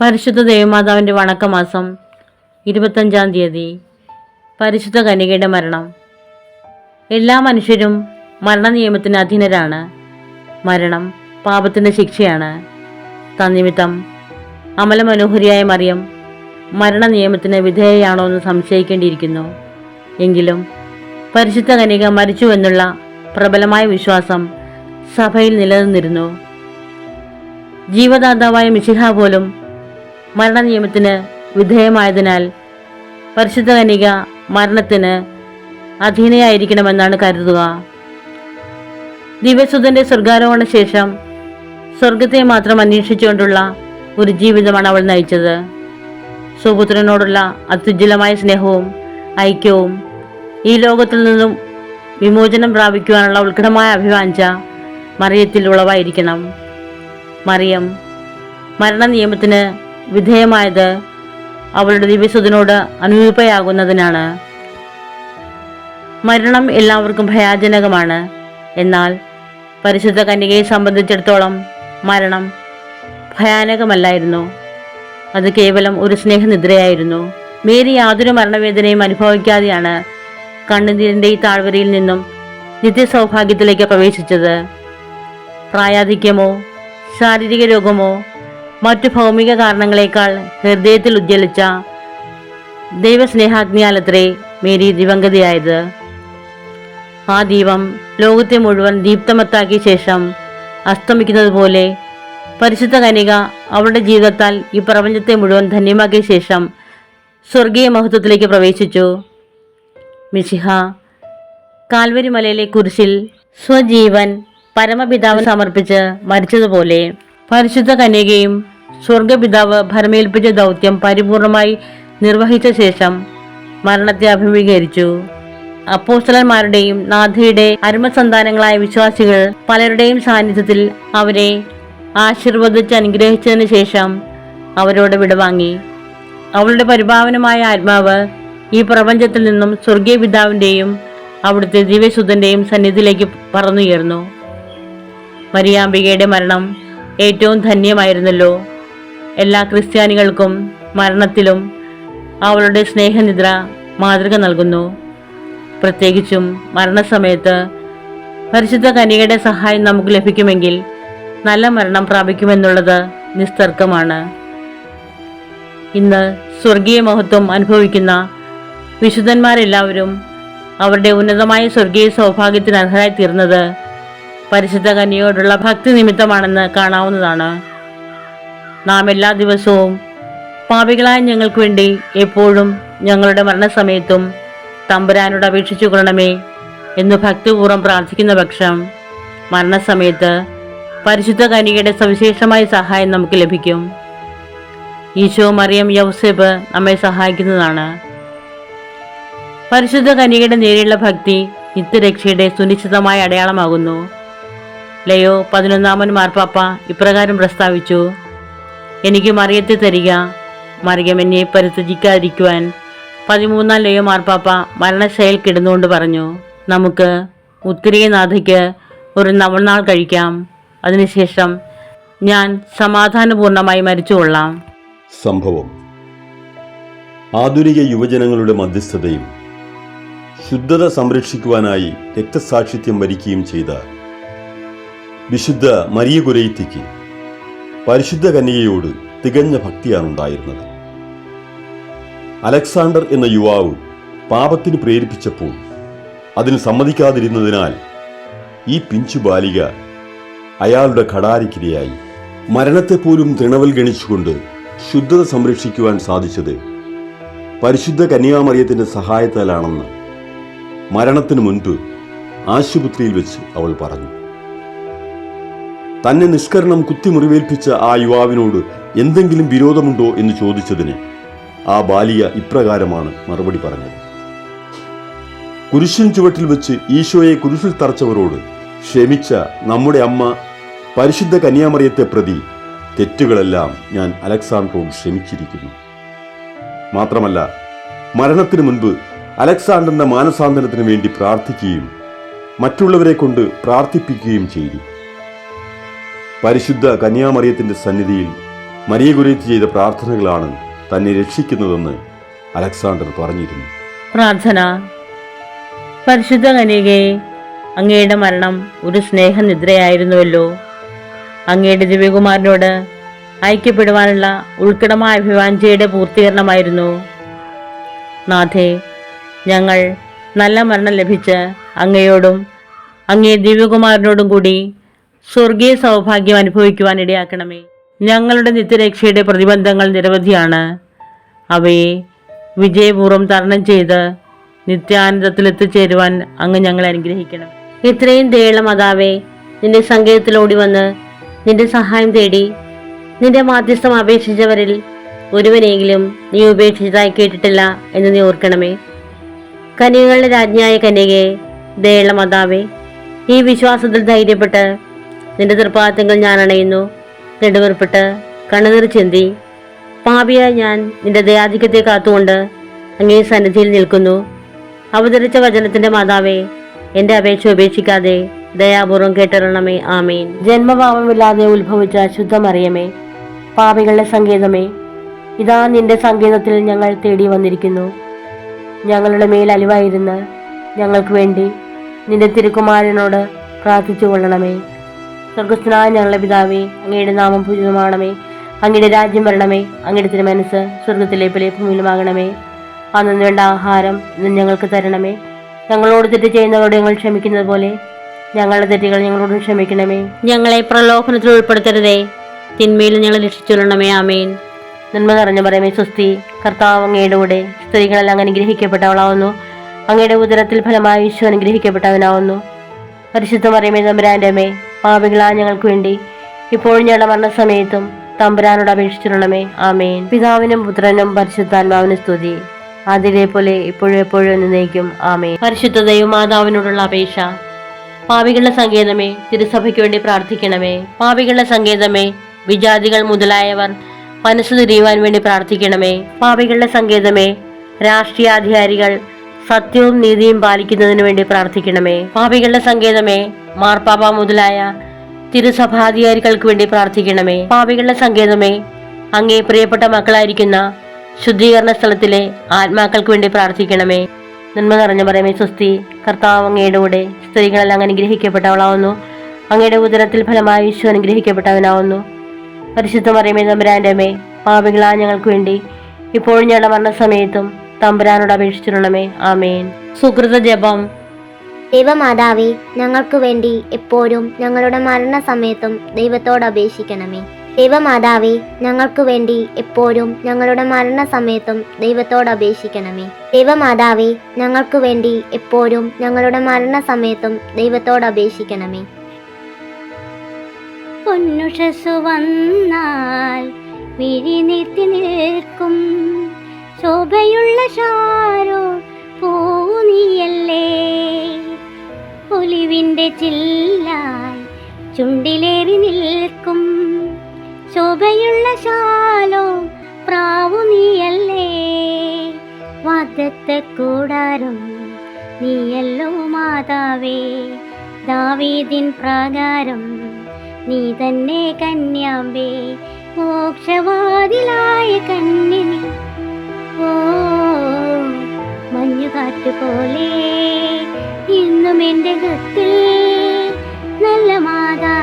പരിശുദ്ധ ദേവമാതാവിന്റെ വണക്കമാസം ഇരുപത്തഞ്ചാം തീയതി. പരിശുദ്ധ കനികയുടെ മരണം. എല്ലാ മനുഷ്യരും മരണനിയമത്തിന് അധീനരാണ്. മരണം പാപത്തിന്റെ ശിക്ഷയാണ്. തന്നിമിത്തം അമലമനോഹരിയായ മറിയം മരണനിയമത്തിന് വിധേയയാണോ എന്ന് സംശയിക്കേണ്ടിയിരിക്കുന്നു. എങ്കിലും പരിശുദ്ധ കനിക മരിച്ചു എന്നുള്ള പ്രബലമായ വിശ്വാസം സഭയിൽ നിലനിന്നിരുന്നു. ജീവദാതാവായ മിശിഹ പോലും മരണനിയമത്തിന് വിധേയമായതിനാൽ പരിശുദ്ധ കനിക മരണത്തിന് അധീനയായിരിക്കണമെന്നാണ് കരുതുക. ദിവ്യസുതന്റെ സ്വർഗാരോഹണ ശേഷം സ്വർഗത്തെ മാത്രം അന്വേഷിച്ചുകൊണ്ടുള്ള ഒരു ജീവിതമാണ് അവൾ നയിച്ചത്. സുപുത്രനോടുള്ള അത്യുജ്വലമായ സ്നേഹവും ഐക്യവും ഈ ലോകത്തിൽ നിന്നും വിമോചനം പ്രാപിക്കുവാനുള്ള ഉത്കടമായ അഭിവാഞ്ച മറിയത്തിൽ ഉളവായിരിക്കണം. മറിയം മരണ നിയമത്തിന് വിധേയമായത് അവളുടെ ദിവ്യസുതനോട് അനുരൂപയാകുന്നതിനാണ്. മരണം എല്ലാവർക്കും ഭയാജനകമാണ്. എന്നാൽ പരിശുദ്ധ കന്യകയെ സംബന്ധിച്ചിടത്തോളം മരണം ഭയാനകമല്ലായിരുന്നു. അത് കേവലം ഒരു സ്നേഹനിദ്രയായിരുന്നു. മേരി യാതൊരു മരണവേദനയും അനുഭവിക്കാതെയാണ് കണ്ണുനീരിന്റെ ഈ താഴ്വരയിൽ നിന്നും നിത്യസൗഭാഗ്യത്തിലേക്ക് പ്രവേശിച്ചത്. പ്രായാധിക്യമോ ശാരീരിക രോഗമോ മറ്റു ഭൗമിക കാരണങ്ങളെക്കാൾ ഹൃദയത്തിൽ ഉജ്ജ്വലിച്ച ദൈവസ്നേഹാഗ്നിയാലത്രേ മേരി ദിവംഗതയായത് ആ ദീപം ലോകത്തെ മുഴുവൻ ദീപ്തമത്താക്കിയ ശേഷം അസ്തമിക്കുന്നത് പോലെ പരിശുദ്ധ കനിക അവളുടെ ജീവിതത്താൽ ഈ പ്രപഞ്ചത്തെ മുഴുവൻ ധന്യമാക്കിയ ശേഷം സ്വർഗീയ മഹത്വത്തിലേക്ക് പ്രവേശിച്ചു. മിശിഹ. കാൽവരിമലയിലെ കുരിശിൽ സ്വജീവൻ പരമപിതാവ് സമർപ്പിച്ച് മരിച്ചതുപോലെ പരിശുദ്ധ കന്യകയും സ്വർഗപിതാവ് ഭരമേൽപ്പിച്ച ദൗത്യം പരിപൂർണമായി നിർവഹിച്ച ശേഷം മരണത്തെ അഭിമുഖീകരിച്ചു. അപ്പോസ്റ്റലന്മാരുടെയും നാഥയുടെ അരുമസന്താനങ്ങളായ വിശ്വാസികൾ പലരുടെയും സാന്നിധ്യത്തിൽ അവരെ ആശീർവദിച്ച് അനുഗ്രഹിച്ചതിന് ശേഷം അവരോട് വിടവാങ്ങി. അവളുടെ പരിഭാവനമായ ആത്മാവ് ഈ പ്രപഞ്ചത്തിൽ നിന്നും സ്വർഗീയ പിതാവിന്റെയും അവിടുത്തെ ദിവ്യസുതന്റെയും സന്നിധിയിലേക്ക് പറന്നുയർന്നു. മരിയാമ്പികയുടെ മരണം ഏറ്റവും ധന്യമായിരുന്നല്ലോ. എല്ലാ ക്രിസ്ത്യാനികൾക്കും മരണത്തിലും അവളുടെ സ്നേഹനിദ്ര മാതൃക നൽകുന്നു. പ്രത്യേകിച്ചും മരണസമയത്ത് പരിശുദ്ധ കന്യകയുടെ സഹായം നമുക്ക് ലഭിക്കുമെങ്കിൽ നല്ല മരണം പ്രാപിക്കുമെന്നുള്ളത് നിസ്തർക്കമാണ്. ഇന്ന് സ്വർഗീയ മഹത്വം അനുഭവിക്കുന്ന വിശുദ്ധന്മാരെല്ലാവരും അവരുടെ ഉന്നതമായ സ്വർഗീയ സൗഭാഗ്യത്തിന് അർഹരായി തീർന്നത് പരിശുദ്ധ കന്യയോടുള്ള ഭക്തി നിമിത്തമാണെന്ന് കാണാവുന്നതാണ്. നാം എല്ലാ ദിവസവും പാപികളായ ഞങ്ങൾക്ക് വേണ്ടി എപ്പോഴും ഞങ്ങളുടെ മരണസമയത്തും തമ്പുരാനോട് അപേക്ഷിച്ചു കൊള്ളണമേ എന്ന് ഭക്തിപൂർവം പ്രാർത്ഥിക്കുന്ന പക്ഷം മരണസമയത്ത് പരിശുദ്ധ കനികയുടെ സവിശേഷമായ സഹായം നമുക്ക് ലഭിക്കും. ഈശോ മറിയം യൗസേബ് നമ്മെ സഹായിക്കുന്നതാണ്. പരിശുദ്ധ കനികയുടെ നേരെയുള്ള ഭക്തി നിത്യരക്ഷയുടെ സുനിശ്ചിതമായ അടയാളമാകുന്നു. ലയോ പതിനൊന്നാമൻ മാർപ്പാപ്പ ഇപ്രകാരം പ്രസ്താവിച്ചു എനിക്ക് മറിയത്തെ തരിക മറിയം എന്നെ പരിത്യജിക്കാതിരിക്കുവാൻ പതിമൂന്നാം ലയോ മാർപ്പാപ്പ മരണശയിൽ കിടന്നുകൊണ്ട് പറഞ്ഞു നമുക്ക് ഉത്തരീയനാഥയ്ക്ക് ഒരു നവനാൾ കഴിക്കാം. അതിനുശേഷം ഞാൻ സമാധാനപൂർണമായി മരിച്ചുകൊള്ളാം സംഭവം. ആധുനിക യുവജനങ്ങളുടെ മധ്യസ്ഥതയും ശുദ്ധത സംരക്ഷിക്കുവാനായി രക്തസാക്ഷിത്യം വരിക്കുകയും ചെയ്ത വിശുദ്ധ മരിയ കുരയിത്തിക്ക് പരിശുദ്ധ കന്യകയോട് തികഞ്ഞ ഭക്തിയാണ് ഉണ്ടായിരുന്നത് അലക്സാണ്ടർ എന്ന യുവാവ് പാപത്തിന് പ്രേരിപ്പിച്ചപ്പോൾ അതിന് സമ്മതിക്കാതിരുന്നതിനാൽ ഈ പിഞ്ചു ബാലിക അയാളുടെ ഘടാരിക്കിരയായി മരണത്തെപ്പോലും തൃണവൽ ഗണിച്ചുകൊണ്ട് ശുദ്ധത സംരക്ഷിക്കുവാൻ സാധിച്ചത് പരിശുദ്ധ കന്യാമറിയത്തിന്റെ സഹായത്താലാണെന്ന് മരണത്തിനു മുൻപ് ആശുപത്രിയിൽ വെച്ച് അവൾ പറഞ്ഞു തന്നെ നിഷ്കരണം കുത്തിമുറിവേൽപ്പിച്ച ആ യുവാവിനോട് എന്തെങ്കിലും വിരോധമുണ്ടോ എന്ന് ചോദിച്ചതിന് ആ ബാലിയ ഇപ്രകാരമാണ് മറുപടി പറഞ്ഞത്. കുരിശിൻ ചുവട്ടിൽ വെച്ച് ഈശോയെ കുരിശിൽ തറച്ചവരോട് ക്ഷമിച്ച നമ്മുടെ അമ്മ പരിശുദ്ധ കന്യാമറിയത്തെ പ്രതി തെറ്റുകളെല്ലാം ഞാൻ അലക്സാണ്ടറോട് ക്ഷമിച്ചിരിക്കുന്നു. മാത്രമല്ല മരണത്തിനു മുൻപ് അലക്സാണ്ടറിന്റെ മാനസാന്തരത്തിന് വേണ്ടി പ്രാർത്ഥിക്കുകയും മറ്റുള്ളവരെ കൊണ്ട് പ്രാർത്ഥിപ്പിക്കുകയും ചെയ്തു. പരിശുദ്ധ കന്യാമറിയത്തിന്റെ സന്നിധിയിൽ മരിയെ കുറിച്ച് ചെയ്ത പ്രാർത്ഥനകളാണ് തന്നെ രക്ഷിക്കുന്നതെന്ന് അലക്സാണ്ടർ പറഞ്ഞിരുന്നു. പ്രാർത്ഥന. പരിശുദ്ധ കനികയെ അങ്ങയുടെ മരണം ഒരു സ്നേഹനിദ്രയായിരുന്നുവല്ലോ. അങ്ങയുടെ ദിവ്യകുമാരനോട് ഐക്യപ്പെടുവാനുള്ള ഉൾക്കിടമായ അഭിവാഞ്ചയുടെ പൂർത്തീകരണമായിരുന്നു. നാഥേ ഞങ്ങൾ നല്ല മരണം ലഭിച്ച് അങ്ങയോടും അങ്ങേ ദിവ്യകുമാരനോടും കൂടി സ്വർഗീയ സൗഭാഗ്യം അനുഭവിക്കുവാൻ ഇടയാക്കണമേ. ഞങ്ങളുടെ നിത്യരക്ഷയുടെ പ്രതിബന്ധങ്ങൾ നിരവധിയാണ്. അവയെ വിജയപൂർവം തരണം ചെയ്ത് നിത്യാനന്ദത്തിൽ എത്തിച്ചേരുവാൻ അങ്ങ് ഞങ്ങളെ അനുഗ്രഹിക്കണം ഇത്രയും ദയുള്ള മാതാവേ നിന്റെ സങ്കേതത്തിലോടി വന്ന് നിന്റെ സഹായം തേടി നിന്റെ മാധ്യസ്ഥം അപേക്ഷിച്ചവരിൽ ഒരുവനെങ്കിലും നീ ഉപേക്ഷിച്ചതായി കേട്ടിട്ടില്ല എന്ന് നീ ഓർക്കണമേ. കന്യകളുടെ രാജ്ഞിയായ കന്യകയെ ദയുള്ള മാതാവേ ഈ വിശ്വാസത്തിൽ ധൈര്യപ്പെട്ട് നിന്റെ തൃപ്പാദങ്ങൾ ഞാൻ അണയുന്നു. നെടുവേർപ്പെട്ട് കണ്ണുനീർ ചിന്തി. പാപിയായ ഞാൻ നിന്റെ ദയാധിക്യത്തെ കാത്തുകൊണ്ട് അങ്ങേ സന്നിധിയിൽ നിൽക്കുന്നു. അവതരിച്ച വചനത്തിന്റെ മാതാവേ എന്റെ അപേക്ഷ ഉപേക്ഷിക്കാതെ ദയാപൂർവം കേട്ടിരണമേ ആമേൻ. ജന്മഭാവമില്ലാതെ ഉത്ഭവിച്ച ശുദ്ധമറിയമേ പാപികളുടെ സങ്കേതമേ ഇതാ നിന്റെ സങ്കേതത്തിൽ ഞങ്ങൾ തേടി വന്നിരിക്കുന്നു. ഞങ്ങളുടെ മേൽ അലിവായിരുന്ന് ഞങ്ങൾക്ക് വേണ്ടി നിന്റെ തിരുക്കുമാരനോട് പ്രാർത്ഥിച്ചു കൊള്ളണമേ. സ്വർഗസ്നായ ഞങ്ങളുടെ പിതാവേ അങ്ങയുടെ നാമം പൂജിതമാണമേ. അങ്ങയുടെ രാജ്യം വരണമേ. അങ്ങയുടെ തിരുമനസ് സ്വർഗത്തിലെ പോലെ ഭൂമിയിലുമാകണമേ. അന്നു വേണ്ട ആഹാരം ഇന്ന് ഞങ്ങൾക്ക് തരണമേ. ഞങ്ങളോട് തെറ്റ് ചെയ്യുന്നവരോട് ഞങ്ങൾ ക്ഷമിക്കുന്നത് പോലെ ഞങ്ങളുടെ തെറ്റുകൾ ഞങ്ങളോട് ക്ഷമിക്കണമേ. ഞങ്ങളെ പ്രലോഭനത്തിൽ ഉൾപ്പെടുത്തരുതേ. തിന്മയിൽ ഞങ്ങളെ രക്ഷിച്ചുകൊള്ളണമേ ആമേൻ. നന്മ നിറഞ്ഞ പറയുമേ സ്വസ്തി കർത്താവ് അങ്ങയുടെ കൂടെ സ്ത്രീകളെല്ലാം അനുഗ്രഹിക്കപ്പെട്ടവളാവുന്നു. അങ്ങയുടെ ഉദരത്തിൽ ഫലമായി ഈശോ അനുഗ്രഹിക്കപ്പെട്ടവനാവുന്നു. പരിശുദ്ധ മറിയമേ തമ്പുരാന്റെ അമ്മേ പാപികളാ ഞങ്ങൾക്ക് വേണ്ടി ഇപ്പോഴും ഞങ്ങളുടെ മരണസമയത്തും തമ്പുരാനോട് അപേക്ഷിച്ചിരണമേ ആമേൻ. പിതാവിനും പുത്രനും പരിശുദ്ധാത്മാവിനും സ്തുതി. അതിലെ പോലെ ഇപ്പോഴും എപ്പോഴും എന്നേക്കും. ആമേൻ. പരിശുദ്ധതയും മാതാവിനോടുള്ള അപേക്ഷ. പാപികളുടെ സങ്കേതമേ തിരുസഭയ്ക്ക് വേണ്ടി പ്രാർത്ഥിക്കണമേ. പാപികളുടെ സങ്കേതമേ വിജാതികൾ മുതലായവർ മനസ്സ് തിരിയുവാൻ വേണ്ടി പ്രാർത്ഥിക്കണമേ. പാപികളുടെ സങ്കേതമേ രാഷ്ട്രീയാധികാരികൾ സത്യവും നീതിയും പാലിക്കുന്നതിന് വേണ്ടി പ്രാർത്ഥിക്കണമേ. പാപികളുടെ സങ്കേതമേ മാർപ്പാപ്പ മുതലായ തിരുസഭാധികാരികൾക്ക് വേണ്ടി പ്രാർത്ഥിക്കണമേ. പാപികളുടെ സങ്കേതമേ അങ്ങേ പ്രിയപ്പെട്ട മക്കളായിരിക്കുന്ന ശുദ്ധീകരണ സ്ഥലത്തിലെ ആത്മാക്കൾക്ക് വേണ്ടി പ്രാർത്ഥിക്കണമേ. നന്മ നിറഞ്ഞ പറയുമേ സ്വസ്തി കർത്താവ് അങ്ങയുടെ കൂടെ സ്ത്രീകളെല്ലാം അനുഗ്രഹിക്കപ്പെട്ടവളാവുന്നു. അങ്ങയുടെ ഉദരത്തിൽ ഫലമായി ഈശോ അനുഗ്രഹിക്കപ്പെട്ടവനാവുന്നു. പരിശുദ്ധ മറിയമേ തമ്പുരാന്റെ അമ്മേ പാപികളാ ഞങ്ങൾക്ക് വേണ്ടി ഇപ്പോഴും ഞങ്ങളുടെ മരണസമയത്തും തമ്പുരാനോട് അപേക്ഷിച്ചിരണമേ ആമേൻ. സുഹൃത ജപം. ദൈവമാതാവേ ഞങ്ങൾക്ക് വേണ്ടി എപ്പോഴും ഞങ്ങളുടെ മരണസമയത്തും ദൈവത്തോട് അപേക്ഷിക്കണമേ. ദൈവമാതാവേ ഞങ്ങൾക്ക് വേണ്ടി എപ്പോഴും ഞങ്ങളുടെ മരണസമയത്തും ദൈവത്തോട് അപേക്ഷിക്കണമേ. ദൈവമാതാവേ ഞങ്ങൾക്ക് വേണ്ടി എപ്പോഴും ഞങ്ങളുടെ മരണസമയത്തും ദൈവത്തോട് അപേക്ഷിക്കണമേ. പൊന്നുഷസു വന്നാൽ വിഴിനീർത്തി നിൽക്കും. ശോഭയുള്ള ഷാരോ പൂനിയല്ലേ ഒലിവിന്റെ ചില്ലായി ചുണ്ടിലേറി നിൽക്കും. ശോഭയുള്ള ശാലോ പ്രാവു നീയല്ലേ? വാദത്തെ കൂടാരം നീയല്ലോ മാതാവേ. ദാവീദിൻ പ്രാകാരം നീ തന്നെ കന്യാമ്പേ മോക്ഷവാതിലായ കണ്ണിനി. ഓ മഞ്ഞുകാറ്റു പോലെ ഇന്നും എന്റെ ഹൃത്തിൽ നല്ല മാതാ